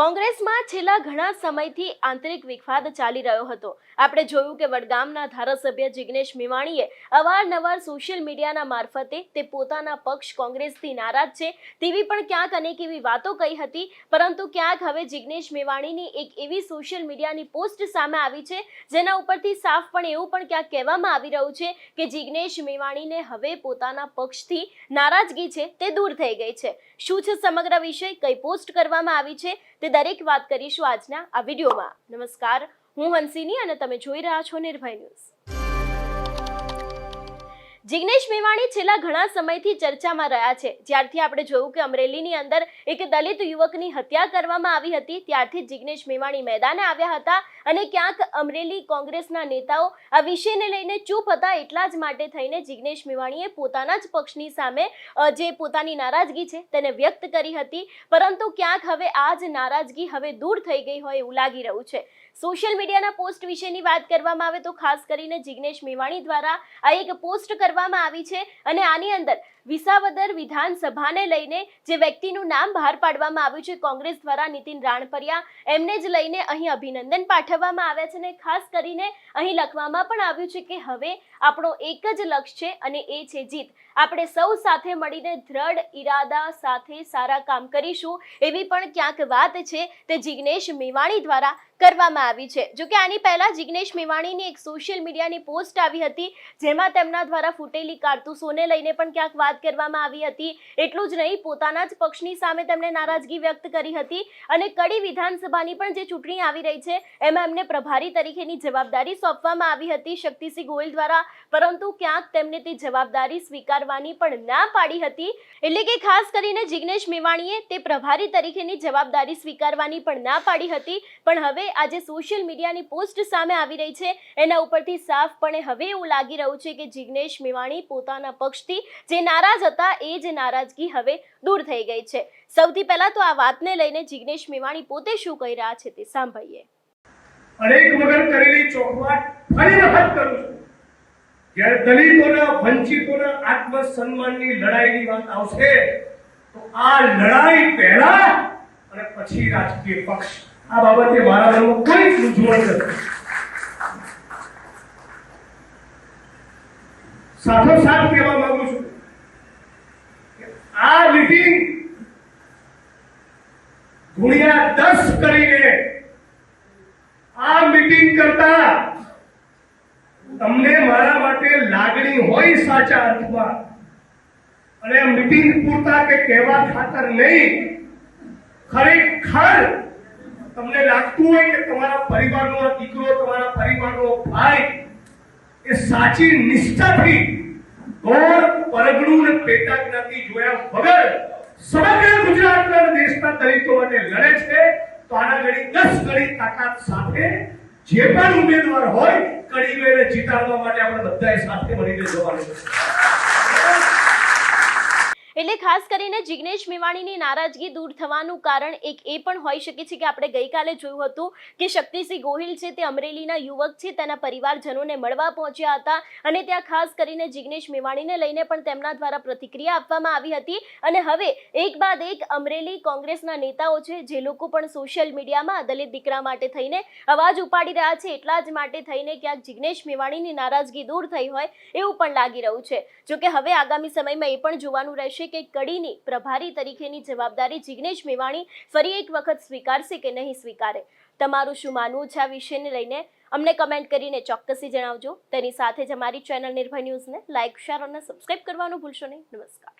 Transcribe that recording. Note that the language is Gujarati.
કોંગ્રેસમાં છેલ્લા ઘણા સમયથી આંતરિક વિખવાદ ચાલી રહ્યો હતો. આપણે જોયું કે વડગામના ધારાસભ્ય જિગ્નેશ મેવાણીએ અવારનવાર સોશિયલ મીડિયાના મારફતે તે પોતાના પક્ષ કોંગ્રેસથી નારાજ છે. તેવી પણ ક્યાંક અનેક એવી વાતો કહી હતી, પરંતુ ક્યાંક હવે જિગ્નેશ મેવાણીની એક એવી સોશિયલ મીડિયાની પોસ્ટ સામે આવી છે, જેના ઉપરથી સાફ પણ એવું પણ ક્યાંક કહેવામાં આવી રહ્યું છે કે જિગ્નેશ મેવાણીને હવે પોતાના પક્ષથી નારાજગી છે તે દૂર થઈ ગઈ છે. શું છે સમગ્ર વિષય? કઈ પોસ્ટ કરવામાં આવી છે? તે દરેક વાત કરીશું આજના આ વિડીયોમાં. નમસ્કાર, હું હંસિની અને તમે જોઈ રહ્યા છો નિર્ભય ન્યૂઝ. જિગ્નેશ મેવાણી છેલ્લા ઘણા સમયથી ચર્ચામાં રહ્યા છે. જ્યારથી આપણે જોયું કે અમરેલીની અંદર એક દલિત યુવકની હત્યા કરવામાં આવી હતી. ત્યારથી જિગ્નેશ મેવાણી મેદાને આવ્યા હતા. અને ક્યાંક અમરેલી કોંગ્રેસના નેતાઓ આ વિષયને લઈને ચૂપ હતા એટલા જ માટે થઈને જિગ્નેશ મેવાણીએ પોતાના જ પક્ષની સામે જે પોતાની નારાજગી છે તેને વ્યક્ત કરી હતી. પરંતુ ક્યાંક હવે આ જ નારાજગી હવે દૂર થઈ ગઈ હોય એવું લાગી રહ્યું છે. સોશિયલ મીડિયાના પોસ્ટ વિશેની વાત કરવામાં આવે તો ખાસ કરીને જિગ્નેશ મેવાણી દ્વારા આ એક પોસ્ટ કરવામાં આવી છે અને આની અંદર વિસાવદર વિધાનસભાને લઈને જે વ્યક્તિનું નામ બહાર પાડવામાં આવ્યું છે કોંગ્રેસ દ્વારા નીતિન રાણપરિયા, એમને જ લઈને અહીં અભિનંદન પાઠવવામાં આવ્યા છે અને ખાસ કરીને અહીં લખવામાં પણ આવ્યું છે કે હવે આપણો એક જ લક્ષ્ય છે અને એ છે જીત. આપણે સૌ સાથે મળીને દ્રઢ ઈરાદા સાથે સારા કામ કરીશું એવી પણ ક્યાંક વાત છે તે જિગ્નેશ મેવાણી દ્વારા કરવામાં આવી છે. જો કે આની પહેલા જિગ્નેશ મેવાણીની એક સોશિયલ મીડિયાની પોસ્ટ આવી હતી, જેમાં તેમના દ્વારા ફૂટેલી કારતૂસોને લઈને પણ ક્યાંક વાત કરવામાં આવી હતી. એટલું જ નહીં, પોતાના જ પક્ષની સામે તેમણે નારાજગી વ્યક્ત કરી હતી અને કડી વિધાનસભાની પણ જે ચૂંટણી આવી રહી છે, એમાં એમને પ્રભારી તરીકેની જવાબદારી સોંપવામાં આવી હતી શક્તિસિંહ ગોયલ દ્વારા. પરંતુ ક્યાંક તેમને તે જવાબદારી સ્વીકારવાની પણ ના પાડી હતી. એટલે કે ખાસ કરીને જિગ્નેશ મેવાણીએ તે પ્રભારી તરીકેની જવાબદારી સ્વીકારવાની પણ ના પાડી હતી. પણ હવે આજે સોશિયલ મીડિયાની પોસ્ટ સામે આવી રહી છે. એના ઉપરથી સાફપણે હવે એવું લાગી રહ્યું છે કે જિગ્નેશ મેવાણી પોતાના પક્ષથી જે નારાજ હતા એ જ નારાજગી હવે દૂર થઈ ગઈ છે. સૌથી પહેલા તો આ વાતને લઈને જિગ્નેશ મેવાણી પોતે શું કહી રહ્યા છે તે સાંભળીએ. અનેક વગર કરેલી ચોખવાટ ફરી વખત કરું છું. જ્યારે દલિતોના, વંચિતોના આત્મસન્માનની લડાઈની વાત આવશે, તો આ લડાઈ પહેલા અને પછી રાજકીય પક્ષ. આ બાબતે મારા મનમાં કોઈ મૂંઝવણ નથી સાથોસાથ કહેવા માંગુ છું આ લીટી ગુણ્યા દસ કરીને આ મીટિંગ કરતા તમને મારા માટે લાગણી હોય સાચા અર્થમાં. અને મીટિંગ પૂરતા કે કહેવા ખાતર નહીં, ખરેખર તમને લાગતું હોય કે તમારા પરિવારનો દીકરો, તમારા પરિવારનો ભાઈ એ સાચી નિષ્ઠાથી પરગણું ને પેટા જ્ઞાતિ જોયા વગર સમગ્ર ગુજરાતના દેશના દલિતો માટે લડે છે, તો આના ઘડી દસ ઘડી તાકાત સાથે જે પણ ઉમેદવાર હોય કડીને જીતાડવા માટે આપણે બધાએ સાથે મળીને જવાનું છે. એટલે ખાસ કરીને જિગ્નેશ મેવાણીની નારાજગી દૂર થવાનું કારણ એક એ પણ હોઈ શકે છે કે આપણે ગઈકાલે જોયું હતું કે શક્તિસિંહ ગોહિલ છે તે અમરેલીના યુવક છે, તેના પરિવારજનોને મળવા પહોંચ્યા હતા અને ત્યાં ખાસ કરીને જિગ્નેશ મેવાણીને લઈને પણ તેમના દ્વારા પ્રતિક્રિયા આપવામાં આવી હતી. અને હવે એક બાદ એક અમરેલી કોંગ્રેસના નેતાઓ છે, જે લોકો પણ સોશિયલ મીડિયામાં દલિત દીકરા માટે થઈને અવાજ ઉપાડી રહ્યા છે, એટલા જ માટે થઈને ક્યાંક જિગ્નેશ મેવાણીની નારાજગી દૂર થઈ હોય એવું પણ લાગી રહ્યું છે. જોકે હવે આગામી સમયમાં એ પણ જોવાનું રહેશે કે કડીની પ્રભારી તરીકેની જવાબદારી જિગ્નેશ મેવાણી ફરી એક વખત સ્વીકારશે કે નહીં સ્વીકારે? તમારું શું માનવું છે આ વિષયને લઈને? અમને કમેન્ટ કરીને ચોક્કસી જણાવજો. તેની સાથે જ અમારી ચેનલ નિર્ભય ન્યૂઝને લાઇક શેર અને સબસ્ક્રાઇબ કરવાનું ભૂલશો નહીં. નમસ્કાર.